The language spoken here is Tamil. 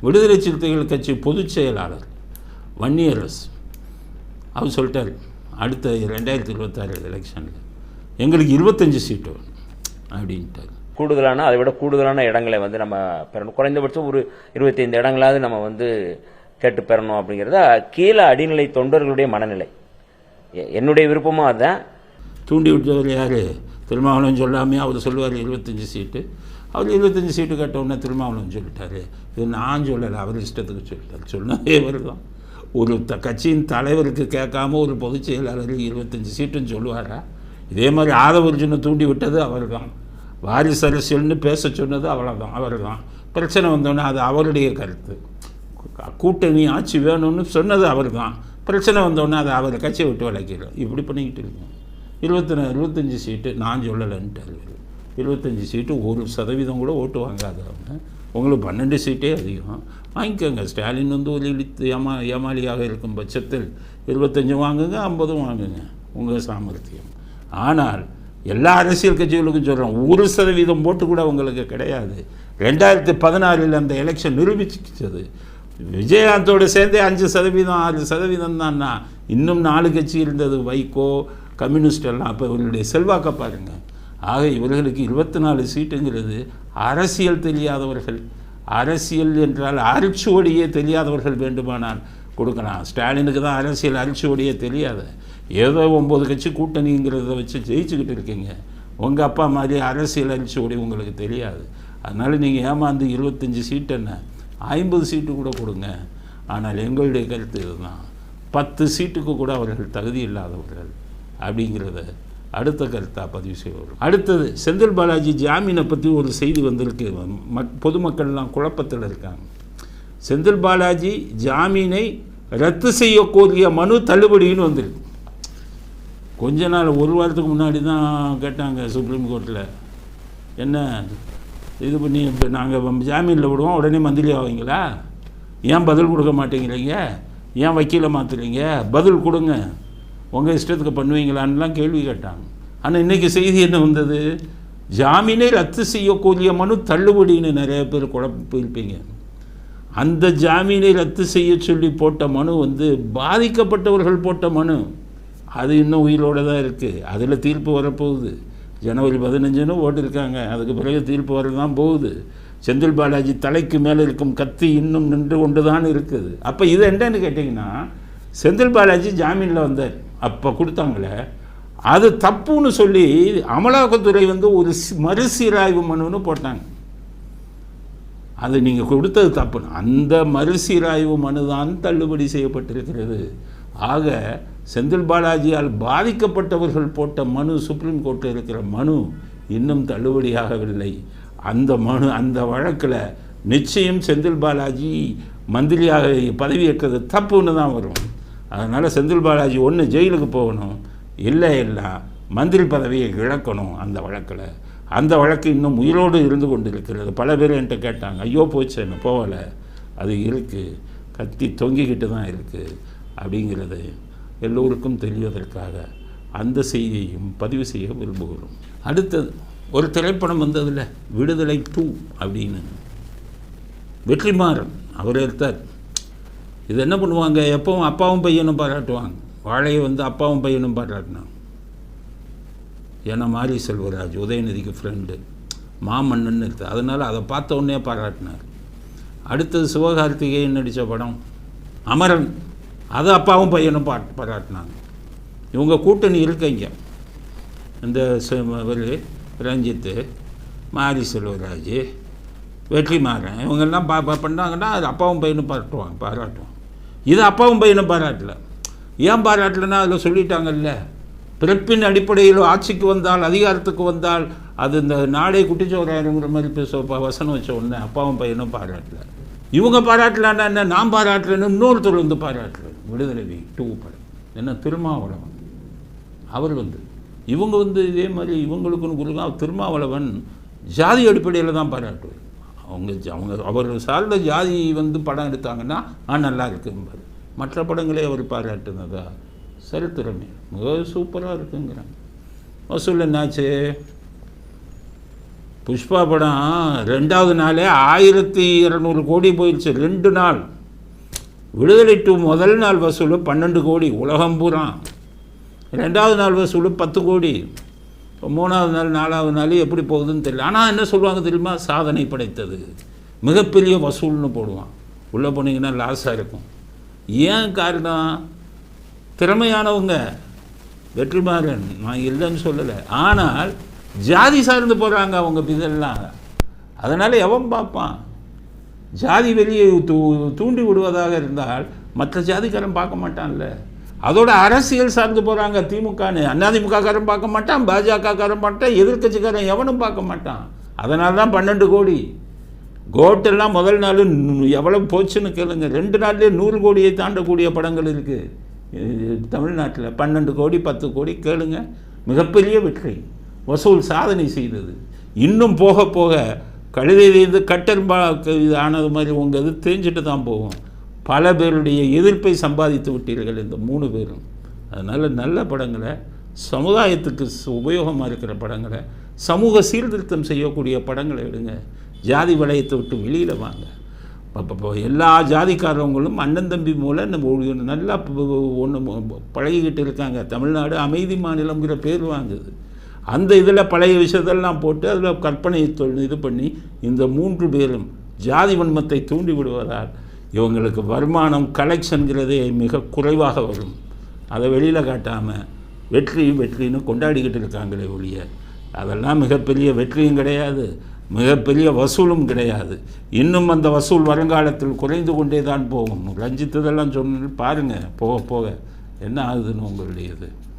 விடுதலை சிறுத்தைகள் கட்சி பொதுச் செயலாளர் வன்னியரசு. அவர் சொல்லிட்டார் அடுத்த ரெண்டாயிரத்தி இருபத்தாறு எலெக்ஷனில் எங்களுக்கு இருபத்தஞ்சி சீட்டு அப்படின்ட்டார். கூடுதலான அதை விட கூடுதலான இடங்களை வந்து நம்ம பெறணும். குறைந்தபட்சம் ஒரு இருபத்தைந்து இடங்களாவது நம்ம வந்து கேட்டு பெறணும் அப்படிங்கிறத கீழே அடிநிலை தொண்டர்களுடைய மனநிலை. என்னுடைய விருப்பமும் அதுதான். தூண்டி விட்டவர் யார்? திருமாவளவன் சொல்லாமே அவர் சொல்லுவார் இருபத்தஞ்சி சீட்டு. அவர் இருபத்தஞ்சி சீட்டு கேட்ட உடனே திருமாவளவன் சொல்லிட்டாரு. இது நான் சொல்லலை அவர் இஷ்டத்துக்கு சொல்லிட்டார். சொன்னதே இவர் தான் ஒரு த கட்சியின் தலைவருக்கு கேட்காம ஒரு பொதுச் செயலாளர் இருபத்தஞ்சி சீட்டுன்னு சொல்லுவாரா? இதே மாதிரி ஆதவர்ஜுனை தூண்டி விட்டது அவர் தான் வாரிசு அரசியல்னு பேச சொன்னது அவ்வளோதான் அவர் தான் பிரச்சனை வந்தோடனே அது அவருடைய கருத்து. கூட்டணி ஆட்சி வேணும்னு சொன்னது அவர் தான் பிரச்சனை வந்தோடனே அதை அவர் கட்சியை விட்டு விளக்கிறோம் இப்படி பண்ணிக்கிட்டு இருக்கோம். இருபத்தி நா- இருபத்தஞ்சி சீட்டு நான் சொல்லலைன்ட்டார் இருபத்தஞ்சி சீட்டு ஒரு சதவீதம் கூட ஓட்டு வாங்காதவங்க உங்களுக்கு பன்னெண்டு சீட்டே அதிகம். வாங்கிக்கோங்க. ஸ்டாலின் வந்து ஒரு இழித்து ஏமா ஏமாளியாக இருக்கும் பட்சத்தில் இருபத்தஞ்சும் வாங்குங்க ஐம்பதும் வாங்குங்க. உங்கள் சாமர்த்தியம். ஆனால் எல்லா அரசியல் கட்சிகளுக்கும் சொல்கிறோம் ஒரு சதவீதம் ஓட்டு கூட உங்களுக்கு கிடையாது. ரெண்டாயிரத்தி பதினாறில் அந்த எலெக்ஷன் நிரூபிச்சிச்சது விஜயகாந்தோடு சேர்ந்தே அஞ்சு சதவீதம் ஆறு சதவீதம் தான்னா இன்னும் நாலு கட்சி இருந்தது வைகோ கம்யூனிஸ்ட் எல்லாம் அப்போ இவர்களுடைய செல்வாக்கை பாருங்கள் ஆக இவர்களுக்கு இருபத்தி நாலு சீட்டுங்கிறது அரசியல் தெரியாதவர்கள். அரசியல் என்றால் அரிச்சுவடியே தெரியாதவர்கள் வேண்டுமானால் கொடுக்கலாம். ஸ்டாலினுக்கு தான் அரசியல் அரிச்சுவடியே தெரியாது. ஏதோ ஒம்பது கட்சி கூட்டணிங்கிறத வச்சு ஜெயிச்சுக்கிட்டு இருக்கீங்க. உங்கள் அப்பா மாதிரி அரசியல் அரிச்சுவடி உங்களுக்கு தெரியாது. அதனால் நீங்கள் ஏமாந்து இருபத்தஞ்சி சீட்டு என்ன? ஐம்பது சீட்டு கூட கொடுங்க. ஆனால் எங்களுடைய கருத்து இதுதான். பத்து சீட்டுக்கு கூட அவர்கள் தகுதி இல்லாதவர்கள். அப்படிங்கிறத அடுத்த கருத்தாக பதிவு செய்வோம். அடுத்தது செந்தில் பாலாஜி ஜாமீனை பற்றி ஒரு செய்தி வந்திருக்கு. மக் பொதுமக்கள்லாம் குழப்பத்தில் இருக்காங்க. செந்தில் பாலாஜி ஜாமீனை ரத்து செய்ய கோரிய மனு தள்ளுபடின்னு வந்திருக்கு. கொஞ்ச நாள் ஒரு வாரத்துக்கு முன்னாடி தான் கேட்டாங்க சுப்ரீம் கோர்ட்டில் என்ன இது பண்ணி இப்போ நாங்கள் ஜாமீனில் விடுவோம் உடனே மந்திரி ஆவீங்களா? ஏன் பதில் கொடுக்க மாட்டேங்கிறீங்க? ஏன் வக்கீலை மாற்றுறீங்க பதில் கொடுங்க. உங்கள் இஷ்டத்துக்கு பண்ணுவீங்களான்லாம் கேள்வி கேட்டாங்க. ஆனால் இன்றைக்கி செய்தி என்ன வந்தது? ஜாமீனை ரத்து செய்யக்கூடிய மனு தள்ளுபடின்னு நிறைய பேர் குழப்பிருப்பீங்க அந்த ஜாமீனை ரத்து செய்ய சொல்லி போட்ட மனு வந்து பாதிக்கப்பட்டவர்கள் போட்ட மனு. அது இன்னும் உயிரோடு தான் இருக்குது அதில் தீர்ப்பு வரப்போகுது. ஜனவரி பதினஞ்சுன்னு ஓட்டிருக்காங்க. அதுக்கு பிறகு தீர்ப்பு வரதான் போகுது. செந்தில் பாலாஜி தலைக்கு மேலே இருக்கும் கத்தி இன்னும் நின்று கொண்டு தான் இருக்குது. அப்போ இது என்னன்னு கேட்டிங்கன்னா செந்தில் பாலாஜி ஜாமீனில் வந்தார். அப்போ கொடுத்தாங்களே அது தப்புன்னு சொல்லி அமலாக்கத்துறை வந்து ஒரு மறுசீராய்வு மனுன்னு போட்டாங்க. அது நீங்கள் கொடுத்தது தப்புன்னு. அந்த மறுசீராய்வு மனு தான் தள்ளுபடி செய்யப்பட்டிருக்கிறது. ஆக செந்தில் பாலாஜியால் பாதிக்கப்பட்டவர்கள் போட்ட மனு சுப்ரீம் கோர்ட்டில் இருக்கிற மனு இன்னும் தள்ளுபடியாகவில்லை. அந்த மனு அந்த வழக்கில் நிச்சயம் செந்தில் பாலாஜி மந்திரியாக பதவியேற்றது தப்புன்னு தான் வரும். அதனால் செந்தில் பாலாஜி ஒன்று ஜெயிலுக்கு போகணும். இல்லை இல்லை மந்திரி பதவியை இழக்கணும் அந்த வழக்கில். அந்த வழக்கு இன்னும் உயிரோடு இருந்து கொண்டு இருக்கிறது பல பேர் என்கிட்ட கேட்டாங்க ஐயோ போச்சு என்ன போகலை. அது இருக்குது கத்தி தொங்கிக்கிட்டு தான் இருக்குது அப்படிங்கிறது எல்லோருக்கும் தெரிவதற்காக அந்த செய்தியையும் பதிவு செய்ய விரும்புகிறோம். அடுத்தது ஒரு திரைப்படம் வந்ததில் விடுதலை டூ அப்படின்னு. வெற்றிமாறன் அவர் எடுத்தார். இது என்ன பண்ணுவாங்க? எப்பவும் அப்பாவும் பையனும் பாராட்டுவாங்க. வாழையை வந்து அப்பாவும் பையனும் பாராட்டினாங்க ஏன்னா மாரி செல்வராஜ்? உதயநிதிக்கு ஃப்ரெண்டு மாமன்னன் இருக்குது அதனால் அதை பார்த்த உடனே பாராட்டினார். அடுத்தது சிவகார்த்திகேயன் நடித்த படம் அமரன். அதை அப்பாவும் பையனும் பா பாராட்டினாங்க. இவங்க கூட்டணி இருக்கீங்க இந்த இவர் ரஞ்சித்து மாரி செல்வராஜ் வெற்றிமாறன் இவங்கெல்லாம் பா- பண்ணாங்கன்னா அது அப்பாவும் பையனும் பாராட்டுவாங்க பாராட்டுவாங்க. இது அப்பாவும் பையனும் பாராட்டல. ஏன் பாராட்டலைன்னா அதில் சொல்லிட்டாங்கல்ல பிறப்பின் அடிப்படையில் ஆட்சிக்கு வந்தால் அதிகாரத்துக்கு வந்தால் அது இந்த நாடே குட்டிச்சோறாருங்கிற மாதிரி பேச வசனம் வச்ச உடனே அப்பாவும் பையனும் பாராட்டல. இவங்க பாராட்டலான்னா என்ன? நான் பாராட்டுறேன்னு இன்னொருத்தர் வந்து பாராட்டுறேன் விடுதலை டூ படம். என்ன? திருமாவளவன். அவர் வந்து. இவங்க வந்து இதே மாதிரி இவங்களுக்குன்னு கொடுக்க திருமாவளவன் ஜாதி அடிப்படையில் தான் பாராட்டுவார். அவங்க ஜ- அவங்க அவர் சார்ந்த ஜாதி வந்து படம் எடுத்தாங்கன்னா ஆ நல்லா இருக்கும்பாரு மற்ற படங்களே அவர் பாராட்டுனதா? சரித்திரமே மிக சூப்பராக இருக்குங்கிறாங்க. வசூல் என்னாச்சு? புஷ்பா படம் ரெண்டாவது நாளே ஆயிரத்தி இரநூறு கோடி போயிடுச்சு ரெண்டு நாள். விடுதலை டூ முதல் நாள் வசூல் பன்னெண்டு கோடி உலகம் பூரா. ரெண்டாவது நாள் வசூல் பத்து கோடி. இப்போ மூணாவது நாள் நாலாவது நாள் எப்படி போகுதுன்னு தெரியல. ஆனால் என்ன சொல்லுவாங்க தெரியுமா? சாதனை படைத்தது. மிகப்பெரிய வசூல்னு போடுவான். உள்ளே போனீங்கன்னா லாஸாக இருக்கும். ஏன் காரணம்? திறமையானவங்க. வெற்றிமாறன் நான் இல்லைன்னு சொல்லலை. ஆனால் ஜாதி சார்ந்து போகிறாங்க அவங்க இதெல்லாம் அதனால் எவன் பார்ப்பான்? ஜாதி வெளியே தூ தூண்டி விடுவதாக இருந்தால் மற்ற ஜாதிக்காரன் பார்க்க மாட்டான்ல. அதோட அரசியல் சார்ந்து போகிறாங்க திமுகன்னு. அதிமுகக்காரன் பார்க்க மாட்டான் பாஜகக்காரன் மாட்டான் எதிர்கட்சிக்காரன் எவனும் பார்க்க மாட்டான். அதனால தான் பன்னெண்டு கோடி. கோட்டெல்லாம் முதல் நாள் எவ்வளோ போச்சுன்னு கேளுங்க. ரெண்டு நாள்லேயே நூறு கோடியை தாண்டக்கூடிய படங்கள் இருக்குது தமிழ்நாட்டில் பன்னெண்டு கோடி பத்து கோடி கேளுங்க. மிகப்பெரிய வெற்றி. வசூல் சாதனை செய்தது. இன்னும் போக போக கழுதையிலேருந்து கட்டெரும்பா இது ஆனது மாதிரி உங்கள் இது தெரிஞ்சுட்டு தான் போகும். பல பேருடைய எதிர்ப்பை சம்பாதித்து விட்டீர்கள் இந்த மூணு பேரும். அதனால் நல்ல படங்களை சமுதாயத்துக்கு சு- உபயோகமாக இருக்கிற படங்களை சமூக சீர்திருத்தம் செய்யக்கூடிய படங்களை எடுங்க. ஜாதி வளையத்தை விட்டு வெளியில் வாங்க. இப்போ எல்லா ஜாதிக்காரவங்களும் அண்ணன் தம்பி மூலம் நம்ம நல்லா ஒன்று பழகிக்கிட்டு இருக்காங்க. தமிழ்நாடு அமைதி மாநிலங்கிற பேர் வாங்குது. அந்த இதில் பழைய விஷயத்தெல்லாம் போட்டு அதில் கற்பனை தொல் இது பண்ணி இந்த மூன்று பேரும் ஜாதி வன்மத்தை தூண்டி விடுவதால் இவங்களுக்கு வருமானம் கலெக்ஷன்கிறதே மிக குறைவாக வரும். அதை வெளியில் காட்டாமல் வெற்றி வெற்றின்னு கொண்டாடிக்கிட்டு இருக்காங்களே ஒழிய அதெல்லாம் மிகப்பெரிய வெற்றியும் கிடையாது மிகப்பெரிய வசூலும் கிடையாது. இன்னும் அந்த வசூல் வருங்காலத்தில் குறைந்து கொண்டே தான் போகும். ரஞ்சித்ததெல்லாம் சொன்ன பாருங்கள் போக போக என்ன ஆகுதுன்னு உங்களுடையது.